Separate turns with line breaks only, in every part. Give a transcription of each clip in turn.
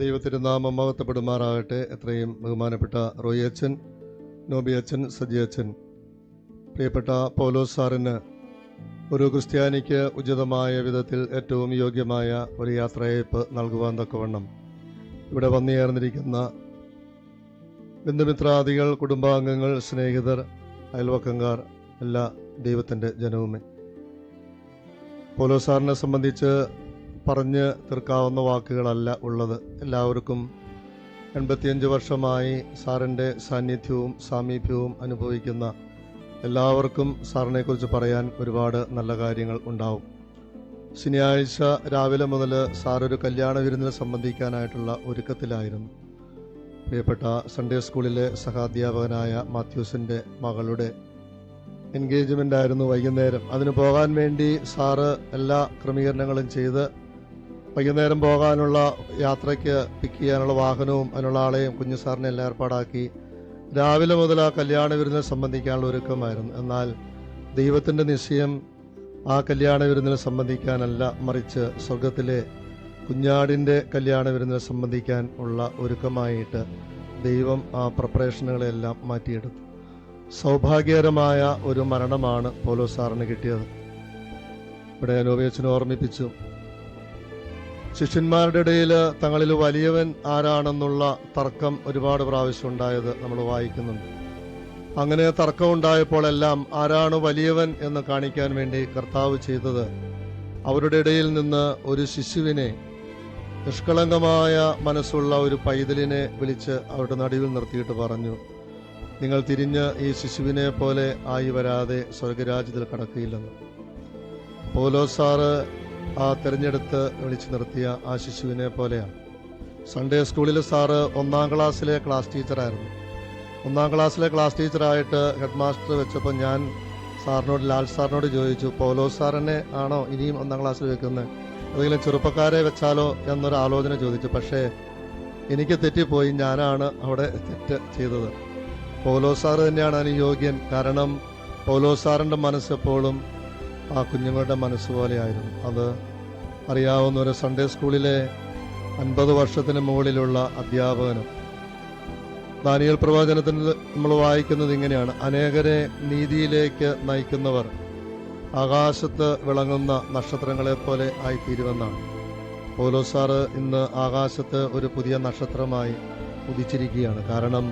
ദൈവത്തിരുനാമം മഹത്വപ്പെടുമാറാകട്ടെ. എത്രയും ബഹുമാനപ്പെട്ട റോയി അച്ഛൻ നോബി അച്ഛൻ സജി അച്ഛൻ. പ്രിയപ്പെട്ട പൗലോസ് സാറിന് ഒരു ക്രിസ്ത്യാനിക്ക് ഉചിതമായ വിധത്തിൽ ഏറ്റവും യോഗ്യമായ ഒരു യാത്രയയപ്പ് നൽകുവാൻ തക്കവണ്ണം ഇവിടെ വന്നുചേർന്നിരിക്കുന്ന ബന്ധുമിത്രാദികൾ കുടുംബാംഗങ്ങൾ സ്നേഹിതർ അയൽവക്കങ്കാർ എല്ലാ ദൈവത്തിന്റെ ജനവുമേ. പൗലോസ് സാറിനെ സംബന്ധിച്ച് പറഞ്ഞ് തീർക്കാവുന്ന വാക്കുകളല്ല ഉള്ളത്. എല്ലാവർക്കും എൺപത്തിയഞ്ച് വർഷമായി സാറിന്റെ സാന്നിധ്യവും സാമീപ്യവും അനുഭവിക്കുന്ന എല്ലാവർക്കും സാറിനെക്കുറിച്ച് പറയാൻ ഒരുപാട് നല്ല കാര്യങ്ങൾ ഉണ്ടാവും. ശനിയാഴ്ച രാവിലെ മുതൽ സാറൊരു കല്യാണ വിരുന്നിനെ സംബന്ധിക്കാനായിട്ടുള്ള ഒരുക്കത്തിലായിരുന്നു. പ്രിയപ്പെട്ട സൺഡേ സ്കൂളിലെ സഹാധ്യാപകനായ മാത്യൂസിന്റെ മകളുടെ എൻഗേജ്മെന്റ് ആയിരുന്നു വൈകുന്നേരം. അതിന് പോകാൻ വേണ്ടി സാറ് എല്ലാ ക്രമീകരണങ്ങളും ചെയ്ത് വൈകുന്നേരം പോകാനുള്ള യാത്രയ്ക്ക് പിക്ക് ചെയ്യാനുള്ള വാഹനവും അതിനുള്ള ആളെയും കുഞ്ഞു സാറിനെ എല്ലാം ഏർപ്പാടാക്കി. രാവിലെ മുതൽ ആ കല്യാണ വിരുന്നിനെ സംബന്ധിക്കാനുള്ള ഒരുക്കമായിരുന്നു. എന്നാൽ ദൈവത്തിന്റെ നിശ്ചയം ആ കല്യാണ വിരുന്നിനെ സംബന്ധിക്കാനല്ല മറിച്ച് സ്വർഗത്തിലെ കുഞ്ഞാടിന്റെ കല്യാണ വിരുന്നിനെ സംബന്ധിക്കാൻ ഉള്ള ഒരുക്കമായിട്ട് ദൈവം ആ പ്രപ്പറേഷനുകളെല്ലാം മാറ്റിയെടുത്തു. സൗഭാഗ്യകരമായ ഒരു മരണമാണ് പോലോ സാറിന് കിട്ടിയത്. ഇവിടെ നോവേച്ചനെ ഓർമ്മിപ്പിച്ചു. ശിഷ്യന്മാരുടെ ഇടയിൽ തങ്ങളിൽ വലിയവൻ ആരാണെന്നുള്ള തർക്കം ഒരുപാട് പ്രാവശ്യം ഉണ്ടായത് നമ്മൾ വായിക്കുന്നുണ്ട്. അങ്ങനെ തർക്കം ഉണ്ടായപ്പോഴെല്ലാം ആരാണ് വലിയവൻ എന്ന് കാണിക്കാൻ വേണ്ടി കർത്താവ് ചെയ്തത് അവരുടെ ഇടയിൽ നിന്ന് ഒരു ശിശുവിനെ നിഷ്കളങ്കമായ മനസ്സുള്ള ഒരു പൈതലിനെ വിളിച്ച് അവരുടെ നടുവിൽ നിർത്തിയിട്ട് പറഞ്ഞു നിങ്ങൾ തിരിഞ്ഞ് ഈ ശിശുവിനെ പോലെ ആയി വരാതെ സ്വർഗരാജ്യത്തിൽ കടക്കുകയില്ലെന്ന്. പോലോ സാറ് ആ തിരഞ്ഞെടുത്ത് വിളിച്ചു നിർത്തിയ ആ ശിശുവിനെ പോലെയാണ്. സൺഡേ സ്കൂളിൽ സാറ് ഒന്നാം ക്ലാസ്സിലെ ക്ലാസ് ടീച്ചറായിരുന്നു ഒന്നാം ക്ലാസ്സിലെ ക്ലാസ് ടീച്ചറായിട്ട് ഹെഡ് മാസ്റ്റർ വെച്ചപ്പോൾ ഞാൻ സാറിനോട് ലാൽ സാറിനോട് ചോദിച്ചു പോലോ സാറിനെ ആണോ ഇനിയും ഒന്നാം ക്ലാസ്സിൽ വെക്കുന്നത് ഏതെങ്കിലും ചെറുപ്പക്കാരെ വെച്ചാലോ എന്നൊരു ആലോചന ചോദിച്ചു. പക്ഷേ എനിക്ക് തെറ്റിപ്പോയി. ഞാനാണ് അവിടെ തെറ്റ് ചെയ്തത്. പോലോ സാറ് തന്നെയാണ് അതിന് യോഗ്യൻ. കാരണം പോലോ സാറിന്റെ മനസ്സെപ്പോഴും ആ കുഞ്ഞുങ്ങളുടെ മനസ്സ് പോലെയായിരുന്നു. അത് അറിയാവുന്ന ഒരു സൺഡേ സ്കൂളിലെ അൻപത് വർഷത്തിന് മുകളിലുള്ള അധ്യാപകനും. ദാനിയൽ പ്രവചനത്തിൽ നമ്മൾ വായിക്കുന്നത് ഇങ്ങനെയാണ്. അനേകരെ നീതിയിലേക്ക് നയിക്കുന്നവർ ആകാശത്ത് വിളങ്ങുന്ന നക്ഷത്രങ്ങളെ പോലെ ആയിത്തീരുമെന്നാണ്. പോലോ സാറ് ഇന്ന് ആകാശത്ത് ഒരു പുതിയ നക്ഷത്രമായി ഉദിച്ചിരിക്കുകയാണ്. കാരണം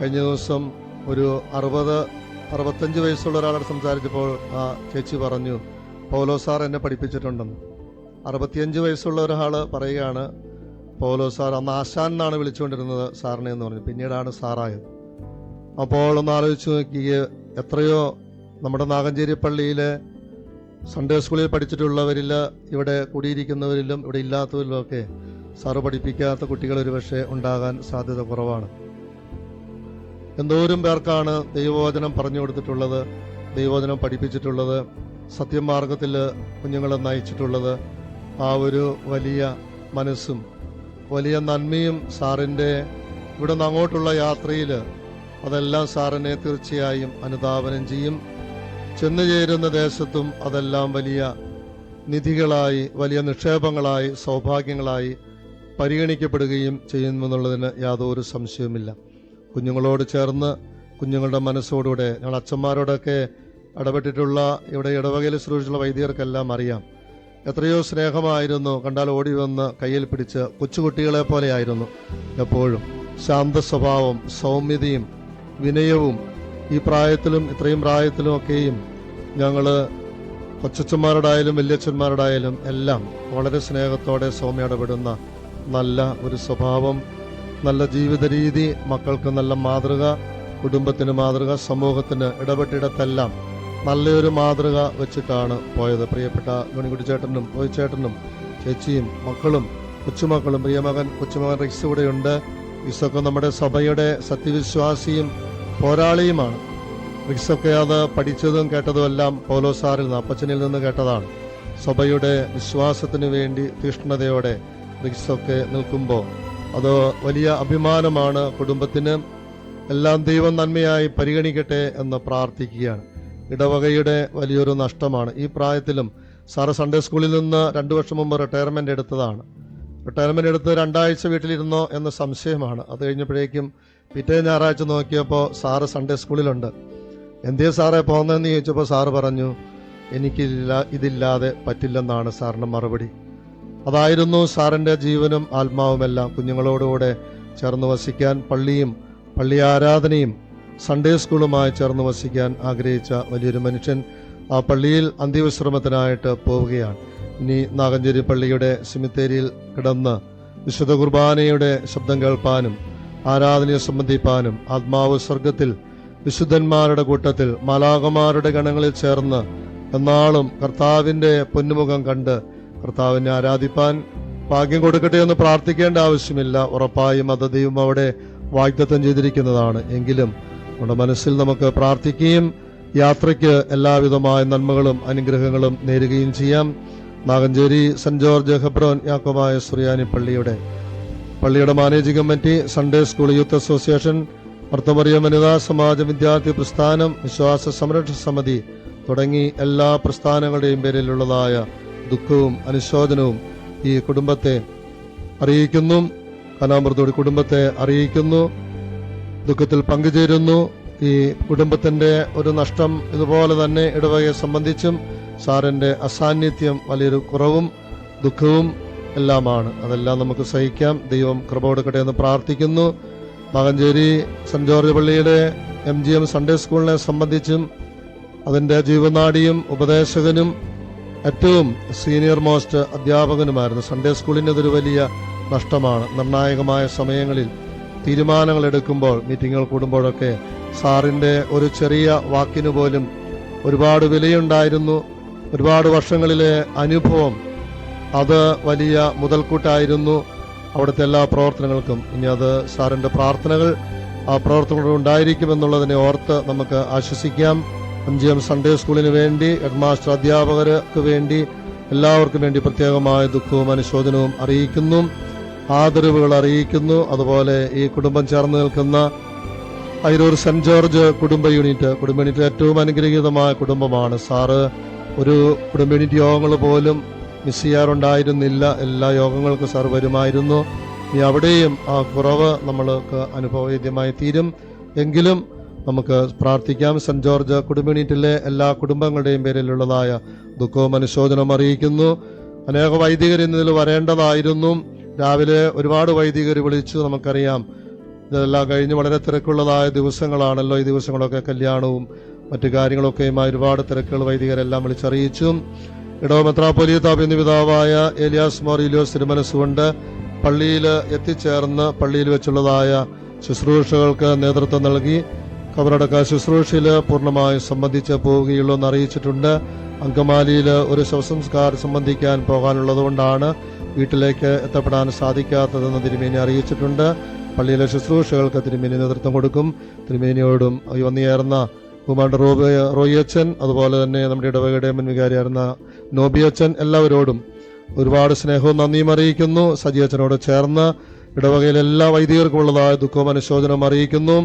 കഴിഞ്ഞ ദിവസം ഒരു അറുപത് അറുപത്തഞ്ച് വയസ്സുള്ള ഒരാളോട് സംസാരിച്ചപ്പോൾ ആ ചേച്ചി പറഞ്ഞു പൗലോ സാർ എന്നെ പഠിപ്പിച്ചിട്ടുണ്ടെന്ന്. അറുപത്തിയഞ്ച് വയസ്സുള്ള ഒരാൾ പറയുകയാണ് പോലോ സാർ അന്ന് ആശാൻ എന്നാണ് വിളിച്ചുകൊണ്ടിരുന്നത് സാറിനെ എന്ന് പറഞ്ഞു. പിന്നീടാണ് സാറായത്. അപ്പോൾ ഒന്ന് ആലോചിച്ച് നോക്കിയ എത്രയോ നമ്മുടെ നാഗഞ്ചേരി പള്ളിയിലെ സൺഡേ സ്കൂളിൽ പഠിച്ചിട്ടുള്ളവരിൽ ഇവിടെ കൂടിയിരിക്കുന്നവരിലും ഇവിടെ ഇല്ലാത്തവരിലും ഒക്കെ സാറ് പഠിപ്പിക്കാത്ത കുട്ടികൾ ഒരുപക്ഷെ ഉണ്ടാകാൻ സാധ്യത കുറവാണ്. എന്തോരം പേർക്കാണ് ദൈവവചനം പറഞ്ഞു കൊടുത്തിട്ടുള്ളത് ദൈവവചനം പഠിപ്പിച്ചിട്ടുള്ളത് സത്യമാർഗത്തിൽ കുഞ്ഞുങ്ങളെ നയിച്ചിട്ടുള്ളത് ആ ഒരു വലിയ മനസ്സും വലിയ നന്മയും സാറിന്റെ ഇവിടെ നിന്ന് അങ്ങോട്ടുള്ള യാത്രയിൽ അതെല്ലാം സാറിനെ തീർച്ചയായും അനുധാവനം ചെയ്യും. ചെന്നു ചേരുന്ന ദേശത്തും അതെല്ലാം വലിയ നിധികളായി വലിയ നിക്ഷേപങ്ങളായി സൗഭാഗ്യങ്ങളായി പരിഗണിക്കപ്പെടുകയും ചെയ്യുമെന്നുള്ളതിന് യാതൊരു സംശയവുമില്ല. കുഞ്ഞുങ്ങളോട് ചേർന്ന് കുഞ്ഞുങ്ങളുടെ മനസ്സോടുകൂടെ ഞങ്ങൾ അച്ഛന്മാരോടൊക്കെ ഇടപെട്ടിട്ടുള്ള ഇവിടെ ഇടവകയിൽ ശ്രമിച്ചിട്ടുള്ള വൈദികർക്കെല്ലാം അറിയാം. എത്രയോ സ്നേഹമായിരുന്നു. കണ്ടാൽ ഓടി വന്ന് കയ്യിൽ പിടിച്ച് കൊച്ചുകുട്ടികളെ പോലെയായിരുന്നു എപ്പോഴും. ശാന്ത സ്വഭാവം സൗമ്യതയും വിനയവും ഈ പ്രായത്തിലും ഇത്രയും പ്രായത്തിലും ഒക്കെയും ഞങ്ങൾ കൊച്ചച്ചന്മാരോടായാലും വല്യച്ഛന്മാരോടായാലും എല്ലാം വളരെ സ്നേഹത്തോടെ സൗമ്യ ഇടപെടുന്ന നല്ല ഒരു സ്വഭാവം നല്ല ജീവിത രീതി മക്കൾക്ക് നല്ല മാതൃക കുടുംബത്തിന് മാതൃക സമൂഹത്തിന് ഇടപെട്ടിടത്തെല്ലാം നല്ലൊരു മാതൃക വെച്ചിട്ടാണ് പോയത്. പ്രിയപ്പെട്ട ഗുണികുട്ടി ചേട്ടനും ചേച്ചിയും മക്കളും കൊച്ചുമക്കളും പ്രിയമകൻ കൊച്ചുമകൻ റിക്സ് ഇവിടെയുണ്ട്. റിക്സൊക്കെ നമ്മുടെ സഭയുടെ സത്യവിശ്വാസിയും പോരാളിയുമാണ്. റിക്സൊക്കെ അത് പഠിച്ചതും കേട്ടതും എല്ലാം പൗലോ സാറിൽ നിന്ന് അപ്പച്ചനിൽ നിന്ന് കേട്ടതാണ്. സഭയുടെ വിശ്വാസത്തിന് വേണ്ടി തീഷ്ണതയോടെ റിക്സൊക്കെ നിൽക്കുമ്പോൾ അത് വലിയ അഭിമാനമാണ് കുടുംബത്തിന്. എല്ലാം ദൈവം നന്മയായി പരിഗണിക്കട്ടെ എന്ന് പ്രാർത്ഥിക്കുകയാണ്. ഇടവകയുടെ വലിയൊരു നഷ്ടമാണ്. ഈ പ്രായത്തിലും സാറ് സൺഡേ സ്കൂളിൽ നിന്ന് രണ്ടു വർഷം മുമ്പ് റിട്ടയർമെന്റ് എടുത്തതാണ്. റിട്ടയർമെന്റ് എടുത്ത് രണ്ടാഴ്ച വീട്ടിലിരുന്നോ എന്ന സംശയമാണ്. അത് കഴിഞ്ഞപ്പോഴേക്കും പിറ്റേ ഞായറാഴ്ച നോക്കിയപ്പോൾ സാറ് സൺഡേ സ്കൂളിലുണ്ട് എന്തേ സാറേ പോകുന്നതെന്ന് ചോദിച്ചപ്പോൾ സാറ് പറഞ്ഞു എനിക്കില്ല ഇതില്ലാതെ പറ്റില്ലെന്നാണ് സാറിന്റെ മറുപടി. അതായിരുന്നു സാറിന്റെ ജീവനും ആത്മാവുമെല്ലാം. കുഞ്ഞുങ്ങളോടുകൂടെ ചേർന്ന് വസിക്കാൻ പള്ളിയും പള്ളി ആരാധനയും സൺഡേ സ്കൂളുമായി ചേർന്ന് വസിക്കാൻ ആഗ്രഹിച്ച വലിയൊരു മനുഷ്യൻ ആ പള്ളിയിൽ അന്ത്യവിശ്രമത്തിനായിട്ട് പോവുകയാണ്. ഇനി നാഗഞ്ചേരി പള്ളിയുടെ സിമിത്തേരിയിൽ കിടന്ന് വിശുദ്ധ കുർബാനയുടെ ശബ്ദം കേൾപ്പാനും ആരാധനയെ സംബന്ധിപ്പാനും ആത്മാവ് സ്വർഗത്തിൽ വിശുദ്ധന്മാരുടെ കൂട്ടത്തിൽ മാലാകമാരുടെ ഗണങ്ങളിൽ ചേർന്ന് എന്നാളും കർത്താവിന്റെ പൊന്നുമുഖം കണ്ട് കർത്താവിനെ ആരാധിപ്പാൻ ഭാഗ്യം കൊടുക്കട്ടെ എന്ന് പ്രാർത്ഥിക്കേണ്ട ആവശ്യമില്ല. ഉറപ്പായും അത് ദൈവം അവിടെ വാഗ്ദത്തം ചെയ്തിരിക്കുന്നതാണ്. എങ്കിലും നമ്മുടെ മനസ്സിൽ നമുക്ക് പ്രാർത്ഥിക്കുകയും യാത്രയ്ക്ക് എല്ലാവിധമായ നന്മകളും അനുഗ്രഹങ്ങളും നേരുകയും ചെയ്യാം. Naganchery saint George Hebron Yakobaya Suriyani പള്ളിയുടെ പള്ളിയുടെ managing committee Sunday school youth association ഭർത്തമറിയ വനിതാ സമാജ വിദ്യാർത്ഥി പ്രസ്ഥാനം വിശ്വാസ സംരക്ഷണ സമിതി തുടങ്ങി എല്ലാ പ്രസ്ഥാനങ്ങളുടെയും പേരിലുള്ളതായ ദുഃഖവും അനുശോചനവും ഈ കുടുംബത്തെ അറിയിക്കുന്നു. കലാമൃതയുടെ കുടുംബത്തെ അറിയിക്കുന്നു. ദുഃഖത്തിൽ പങ്കുചേരുന്നു. ഈ കുടുംബത്തിന്റെ ഒരു നഷ്ടം ഇതുപോലെ തന്നെ ഇടവകയെ സംബന്ധിച്ചും സാറിന്റെ അസാന്നിധ്യം വലിയൊരു കുറവും ദുഃഖവും എല്ലാമാണ്. അതെല്ലാം നമുക്ക് സഹിക്കാം. ദൈവം കൃപ കൊടുക്കട്ടെ എന്ന് പ്രാർത്ഥിക്കുന്നു. മകഞ്ചേരി സെന്റ് ജോർജ് പള്ളിയുടെ എം ജി എം സൺഡേ സ്കൂളിനെ സംബന്ധിച്ചും അതിന്റെ ജീവനാടിയും ഉപദേശകനും ഏറ്റവും സീനിയർ മോസ്റ്റ് അധ്യാപകനുമായിരുന്നു സൺഡേ സ്കൂളിന്റെ ഒരു വലിയ നഷ്ടമാണ്. നിർണായകമായ സമയങ്ങളിൽ തീരുമാനങ്ങൾ എടുക്കുമ്പോൾ മീറ്റിങ്ങുകൾ കൂടുമ്പോഴൊക്കെ സാറിന്റെ ഒരു ചെറിയ വാക്കിന് പോലും ഒരുപാട് വിലയുണ്ടായിരുന്നു. ഒരുപാട് വർഷങ്ങളിലെ അനുഭവം അത് വലിയ മുതൽക്കൂട്ടായിരുന്നു അവിടുത്തെ എല്ലാ പ്രവർത്തനങ്ങൾക്കും. ഇനി അത് സാറിന്റെ പ്രാർത്ഥനകൾ ആ പ്രവർത്തനങ്ങൾ ഉണ്ടായിരിക്കുമെന്നുള്ളതിനെ ഓർത്ത് നമുക്ക് ആശ്വസിക്കാം. എം ജി എം സൺഡേ സ്കൂളിന് വേണ്ടി ഹെഡ്മാസ്റ്റർ അധ്യാപകർക്ക് വേണ്ടി എല്ലാവർക്കും വേണ്ടി പ്രത്യേകമായ ദുഃഖവും അനുശോചനവും അറിയിക്കുന്നു. ആദരവുകൾ അറിയിക്കുന്നു. അതുപോലെ ഈ കുടുംബം ചേർന്ന് നിൽക്കുന്ന അയിരൂർ സെന്റ് ജോർജ് കുടുംബ യൂണിറ്റ്. കുടുംബ യൂണിറ്റ് ഏറ്റവും അനുഗ്രഹീതമായ കുടുംബമാണ്. സാറ് ഒരു കുടുംബ യൂണിറ്റ് യോഗങ്ങൾ പോലും മിസ് ചെയ്യാറുണ്ടായിരുന്നില്ല. എല്ലാ യോഗങ്ങൾക്കും സാർ വരുമായിരുന്നു. ഇനി അവിടെയും ആ കുറവ് നമ്മൾക്ക് അനുഭവവേദ്യമായി തീരും. എങ്കിലും നമുക്ക് പ്രാർത്ഥിക്കാം. സെന്റ് ജോർജ് കുടുംബ യൂണിറ്റിലെ എല്ലാ കുടുംബങ്ങളുടെയും പേരിലുള്ളതായ ദുഃഖവും അനുശോചനവും അറിയിക്കുന്നു. അനേക വൈദികർ ഇന്നതിൽ വരേണ്ടതായിരുന്നു. രാവിലെ ഒരുപാട് വൈദികർ വിളിച്ചു നമുക്കറിയാം. ഇതെല്ലാം കഴിഞ്ഞ് വളരെ തിരക്കുള്ളതായ ദിവസങ്ങളാണല്ലോ ഈ ദിവസങ്ങളൊക്കെ. കല്യാണവും മറ്റു കാര്യങ്ങളൊക്കെയുമായി ഒരുപാട് തിരക്കുകൾ വൈദികരെല്ലാം വിളിച്ചറിയിച്ചു. ഇടവ മെത്രാപ്പൊലിയത്താപ് എന്നീ പിതാവായ ഏലിയാസ് മോർ ഇലിയോസ് തിരുമനസ്സുകൊണ്ട് പള്ളിയിൽ എത്തിച്ചേർന്ന് പള്ളിയിൽ വെച്ചുള്ളതായ ശുശ്രൂഷകൾക്ക് നേതൃത്വം നൽകി. കബറടക്ക ശുശ്രൂഷയിൽ പൂർണമായും സംബന്ധിച്ച് പോവുകയുള്ളൂ എന്ന് അറിയിച്ചിട്ടുണ്ട് അങ്കമാലിയിൽ ഒരു ശവസംസ്കാരം സംബന്ധിക്കാൻ പോകാനുള്ളതുകൊണ്ടാണ് വീട്ടിലേക്ക് എത്തപ്പെടാൻ സാധിക്കാത്തതെന്ന് തിരുമേനി അറിയിച്ചിട്ടുണ്ട്. പള്ളിയിലെ ശുശ്രൂഷകൾക്ക് തിരുമേനി നേതൃത്വം കൊടുക്കും. തിരുമേനിയോടും വന്നുചേർന്ന കുമാരൻ റോബി റോയിയച്ചൻ അതുപോലെ തന്നെ നമ്മുടെ ഇടവകയുടെ മുൻ വികാരിയായിരുന്ന നോബിയച്ചൻ എല്ലാവരോടും ഒരുപാട് സ്നേഹവും നന്ദിയും അറിയിക്കുന്നു. സജിയച്ചനോട് ചേർന്ന് ഇടവകയിലെ എല്ലാ വൈദികർക്കുമുള്ളതായ ദുഃഖവും അനുശോചനവും അറിയിക്കുന്നു.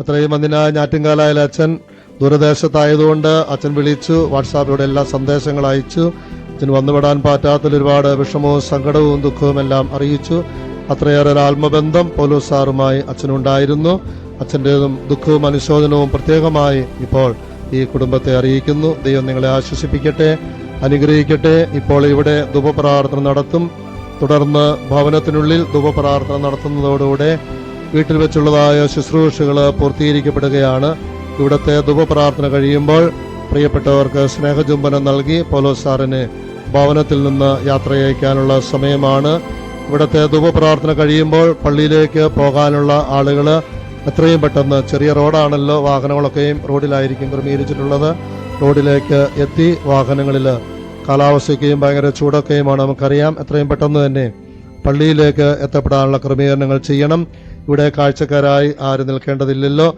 അത്രയും അതിനായ ഞാറ്റുംകാലായാലും അച്ഛൻ ദൂരദേശത്തായതുകൊണ്ട് അച്ഛൻ വിളിച്ചു വാട്സാപ്പിലൂടെ എല്ലാ സന്ദേശങ്ങൾ അയച്ചു. അച്ഛൻ വന്നുവിടാൻ പറ്റാത്തതിൽ ഒരുപാട് വിഷമവും സങ്കടവും ദുഃഖവും എല്ലാം അറിയിച്ചു. അത്രയേറെ ഒരു ആത്മബന്ധം പോലീസ് സാറുമായി അച്ഛനുണ്ടായിരുന്നു. അച്ഛന്റെതും ദുഃഖവും അനുശോചനവും പ്രത്യേകമായി ഇപ്പോൾ ഈ കുടുംബത്തെ അറിയിക്കുന്നു. ദൈവം നിങ്ങളെ ആശ്വസിപ്പിക്കട്ടെ അനുഗ്രഹിക്കട്ടെ. ഇപ്പോൾ ഇവിടെ ധൂപപ്രാർത്ഥന നടത്തും. തുടർന്ന് ഭവനത്തിനുള്ളിൽ ധൂപപ്രാർത്ഥന നടത്തുന്നതോടുകൂടെ വീട്ടിൽ വെച്ചുള്ളതായ ശുശ്രൂഷകൾ പൂർത്തീകരിക്കപ്പെടുകയാണ്. ഇവിടുത്തെ ധൂപപ്രാർത്ഥന കഴിയുമ്പോൾ പ്രിയപ്പെട്ടവർക്ക് സ്നേഹചുംബനം നൽകി പോലോ സാറിനെ ഭവനത്തിൽ നിന്ന് യാത്രയയക്കാനുള്ള സമയമാണ്. ഇവിടുത്തെ ധൂപപ്രാർത്ഥന കഴിയുമ്പോൾ പള്ളിയിലേക്ക് പോകാനുള്ള ആളുകൾ എത്രയും പെട്ടെന്ന് ചെറിയ റോഡാണല്ലോ വാഹനങ്ങളൊക്കെയും റോഡിലായിരിക്കും ക്രമീകരിച്ചിട്ടുള്ളത്. റോഡിലേക്ക് എത്തി വാഹനങ്ങളിൽ കാലാവസ്ഥയ്ക്കും ഭയങ്കര ചൂടൊക്കെയുമാണ് നമുക്കറിയാം. എത്രയും പെട്ടെന്ന് തന്നെ പള്ളിയിലേക്ക് എത്തപ്പെടാനുള്ള ക്രമീകരണങ്ങൾ ചെയ്യണം. ഇവിടെ കാഴ്ചക്കാരായി ആരും നിൽക്കേണ്ടതില്ലല്ലോ.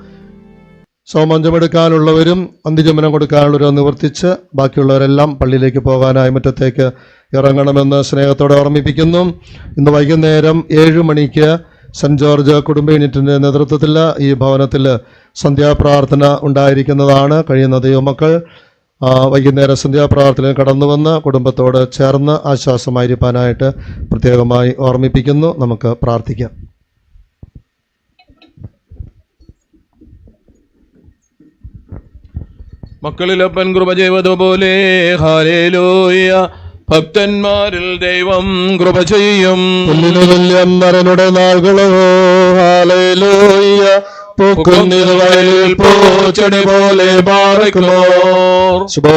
സൗമഞ്ചമെടുക്കാനുള്ളവരും അന്തിജമനം കൊടുക്കാനുള്ളവരും നിവർത്തിച്ച് ബാക്കിയുള്ളവരെല്ലാം പള്ളിയിലേക്ക് പോകാനായി മുറ്റത്തേക്ക് ഇറങ്ങണമെന്ന് സ്നേഹത്തോടെ ഓർമ്മിപ്പിക്കുന്നു. ഇന്ന് വൈകുന്നേരം ഏഴു മണിക്ക് സെന്റ് ജോർജ് കുടുംബ യൂണിറ്റിന്റെ നേതൃത്വത്തിൽ ഈ ഭവനത്തിൽ സന്ധ്യാപ്രാർത്ഥന ഉണ്ടായിരിക്കുന്നതാണ്. കഴിയുന്ന ദൈവമക്കൾ വൈകുന്നേരം സന്ധ്യാപ്രാർത്ഥന കടന്നു വന്ന് കുടുംബത്തോട് ചേർന്ന് ആശ്വാസമായിരിക്കാനായിട്ട് പ്രത്യേകമായി ഓർമ്മിപ്പിക്കുന്നു. നമുക്ക് പ്രാർത്ഥിക്കാം.
മക്കളിലപ്പൻ കൃപ ചെയ്തതുപോലെ ഹാലേലൂയ ഭക്തന്മാരിൽ ദൈവം കൃപ ചെയ്യും.
പുല്ലിനു തുല്യം നരനുടെ നാളുകളോ. ഹാലേലൂയ പൂക്കുന്നിൽ വയലിൽ പൂച്ചെടി പോലെ ശുഭോ